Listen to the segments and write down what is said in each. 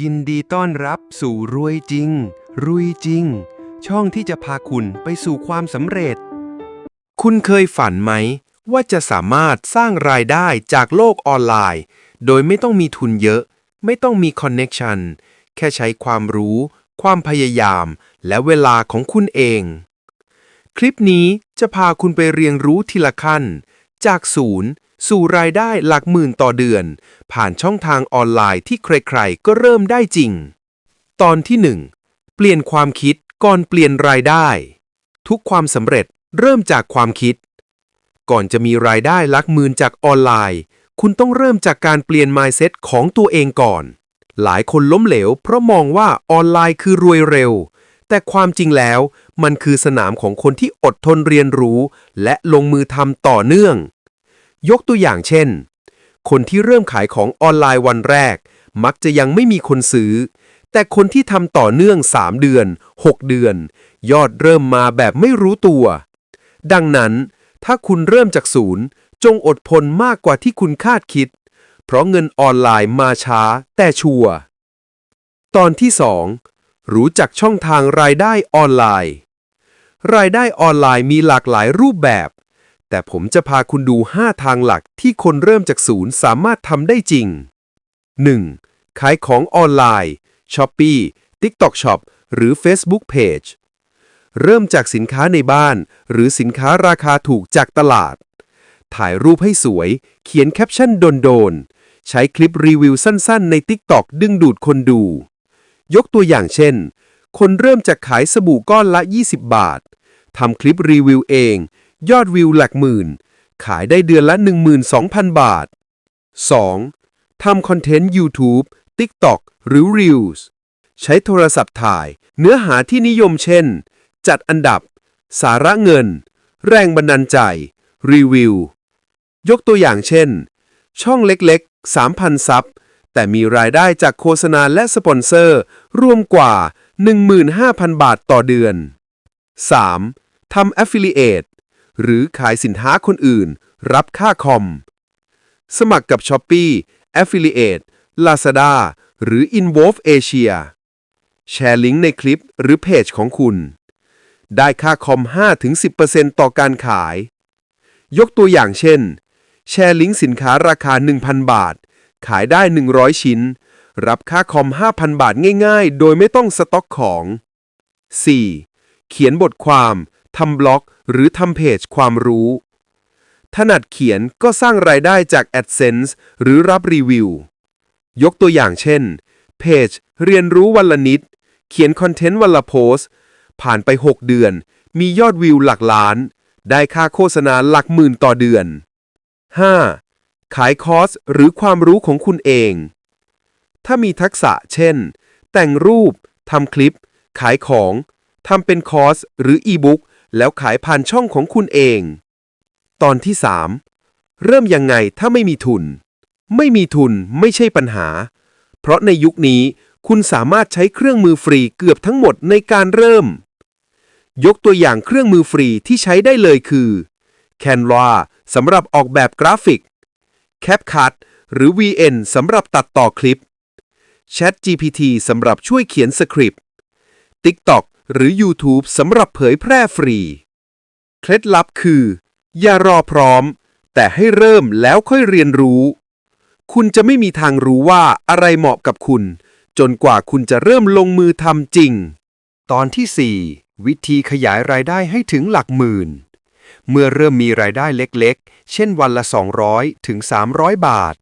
ยินดีต้อนรับสู่รวยจริง รุยจริง ช่องที่จะพาคุณไปสู่ความสำเร็จ คุณเคยฝันไหม ว่าจะสามารถสร้างรายได้จากโลกออนไลน์ โดยไม่ต้องมีทุนเยอะ ไม่ต้องมีคอนเน็ชันแค่ใช้ความรู้ ความพยายาม และเวลาของคุณเอง คลิปนี้จะพาคุณไปเรียนรู้ทีละขั้น จากศูนย์ สู่รายได้หลักหมื่นต่อเดือน ผ่านช่องทางออนไลน์ที่ใครๆ ก็เริ่มได้จริง ตอนที่ 1 เปลี่ยนความคิดก่อนเปลี่ยนรายได้ ทุกความสำเร็จเริ่มจากความคิด ก่อนจะมีรายได้หลักหมื่นจากออนไลน์ คุณต้องเริ่มจากการเปลี่ยน mindset ของตัวเองก่อน หลายคนล้มเหลว เพราะมองว่าออนไลน์คือรวยเร็ว แต่ความจริงแล้วมันคือสนามของคนที่อดทนเรียนรู้ และลงมือทำต่อเนื่อง ยกตัวอย่างเช่น คนที่เริ่มขายของออนไลน์วันแรก มักจะยังไม่มีคนซื้อ แต่คนที่ทำต่อเนื่อง 3 เดือน 6 เดือน ยอดเริ่มมาแบบไม่รู้ตัว ดังนั้น ถ้าคุณเริ่มจากศูนย์ จงอดทนมากกว่าที่คุณคาดคิด เพราะเงินออนไลน์มาช้าแต่ชัวร์ตอนที่ 2 รู้จักช่องทางรายได้ออนไลน์ รายได้ออนไลน์มีหลากหลายรูปแบบ แต่ผมจะพาคุณดู 5 ทางหลักที่คนเริ่มจากศูนย์สามารถทำได้จริง 1. ขายของออนไลน์ Shopee TikTok Shop หรือ Facebook Page เริ่มจากสินค้าในบ้าน หรือสินค้าราคาถูกจากตลาด ถ่ายรูปให้สวย เขียนแคปชั่นโดนๆ ใช้คลิปรีวิวสั้นๆ ใน TikTok ดึงดูดคนดู ยกตัวอย่างเช่น คนเริ่มจากขายสบู่ก้อนละ 20 บาททำคลิปรีวิวเอง ยอดวิวหลักหมื่น ขายได้เดือนละ 12,000 บาท 2. ทำคอนเทนต์ YouTube TikTok หรือ Reels ใช้โทรศัพท์ถ่าย เนื้อหาที่นิยมเช่น จัดอันดับ สาระเงิน แรงบันดาลใจ รีวิว ยกตัวอย่างเช่น ช่องเล็กๆ 3,000 ซับ แต่มีรายได้จากโฆษณาและสปอนเซอร์ รวมกว่า 15,000 บาทต่อเดือน 3. ทำ Affiliate หรือขายสินค้าคนอื่น รับค่าคอม สมัครกับ Shopee Affiliate Lazada หรือ Involve Asia แชร์ลิงก์ในคลิปหรือเพจของคุณ ได้ค่าคอม 5-10%ต่อการขาย ยกตัวอย่างเช่น แชร์ลิงก์สินค้าราคา 1,000 บาท ขายได้ 100 ชิ้น รับค่าคอม 5,000 บาทง่ายๆ โดยไม่ต้องสต็อกของ 4. เขียนบทความ ทำบล็อก หรือทำเพจความรู้ ถนัดเขียนก็สร้างรายได้จาก AdSense หรือรับรีวิว ยกตัวอย่างเช่น เพจเรียนรู้วันละนิด เขียนคอนเทนต์วันละโพสผ่านไป 6 เดือน มียอดวิวหลักล้าน ได้ค่าโฆษณาหลักหมื่นต่อเดือน 5. ขายคอร์สหรือความรู้ของคุณเอง ถ้ามีทักษะเช่น แต่งรูป ทำคลิป ขายของ ทำเป็นคอร์สหรืออีบุ๊ก แล้วขายผ่านช่องของคุณเอง ตอนที่ 3 เริ่มยังไงถ้าไม่มีทุน ไม่มีทุนไม่ใช่ปัญหา เพราะในยุคนี้คุณสามารถใช้เครื่องมือฟรีเกือบทั้งหมดในการเริ่ม ยกตัวอย่างเครื่องมือฟรีที่ใช้ได้เลยคือ Canva สำหรับออกแบบกราฟิก CapCut หรือ VN สำหรับตัดต่อคลิป ChatGPT สำหรับช่วยเขียนสคริปต์ TikTok หรือ YouTube สำหรับเผยแพร่ฟรี เคล็ดลับคือ อย่ารอพร้อม แต่ให้เริ่มแล้วค่อยเรียนรู้ คุณจะไม่มีทางรู้ว่าอะไรเหมาะกับคุณ จนกว่าคุณจะเริ่มลงมือทำจริง ตอนที่ 4 วิธีขยายรายได้ให้ถึงหลักหมื่น เมื่อเริ่มมีรายได้เล็กๆ เช่นวันละ 200 ถึง 300 บาท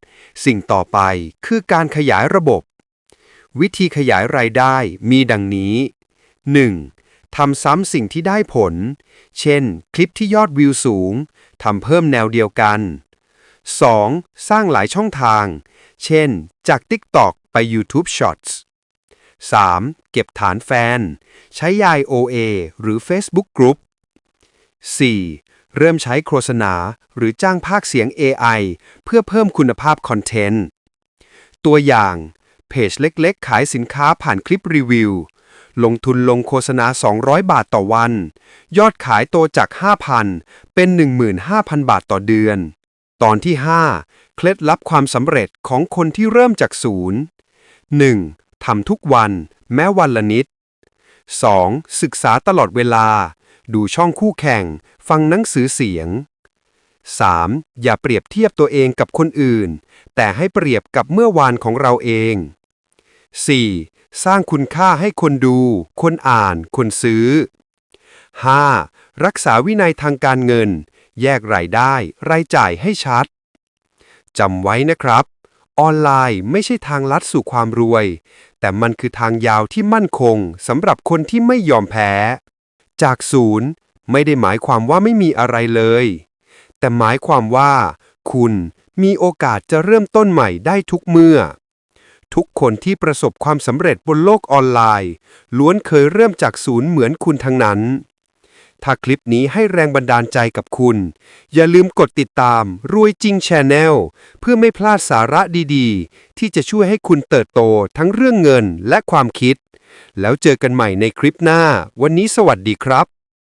สิ่งต่อไปคือการขยายระบบวิธีขยายรายได้มีดังนี้ 1. ทำซ้ำสิ่งที่ได้ผล เช่น คลิปที่ยอดวิวสูง ทำเพิ่มแนวเดียวกัน 2. สร้างหลายช่องทาง เช่น จาก TikTok ไป YouTube Shorts 3. เก็บฐานแฟน ใช้ยาย OA หรือ Facebook Group 4. เริ่มใช้โฆษณาหรือจ้างภาคเสียง AI เพื่อเพิ่มคุณภาพคอนเทนต์ ตัวอย่าง เพจเล็กๆ ขายสินค้าผ่านคลิปรีวิว ลงทุนลงโฆษณา 200 บาทต่อวัน ยอดขายโตจาก 5,000 เป็น 15,000 บาทต่อเดือน ตอนที่ 5 เคล็ดลับความสำเร็จของคนที่เริ่มจากศูนย์ 1. ทำทุกวันแม้วันละนิด 2. ศึกษาตลอดเวลา ดูช่องคู่แข่ง ฟังหนังสือเสียง 3. อย่าเปรียบเทียบตัวเองกับคนอื่น แต่ให้เปรียบกับเมื่อวานของเราเอง 4. สร้างคุณค่าให้คนดู คนอ่าน คนซื้อ 5. รักษาวินัยทางการเงิน แยกรายได้ รายจ่ายให้ชัด จำไว้นะครับ ออนไลน์ไม่ใช่ทางลัดสู่ความรวย แต่มันคือทางยาวที่มั่นคงสำหรับคนที่ไม่ยอมแพ้ จากศูนย์ไม่ได้หมายความว่าไม่มีอะไรเลย แต่หมายความว่า คุณมีโอกาสจะเริ่มต้นใหม่ได้ทุกเมื่อ ทุกคนที่ประสบความสำเร็จบนโลกออนไลน์ ล้วนเคยเริ่มจากศูนย์เหมือนคุณทั้งนั้น ถ้าคลิปนี้ให้แรงบันดาลใจกับคุณ อย่าลืมกดติดตามรวยจริง Channel เพื่อไม่พลาดสาระดีๆ ที่จะช่วยให้คุณเติบโตทั้งเรื่องเงินและความคิด แล้วเจอกันใหม่ในคลิปหน้า วันนี้สวัสดีครับ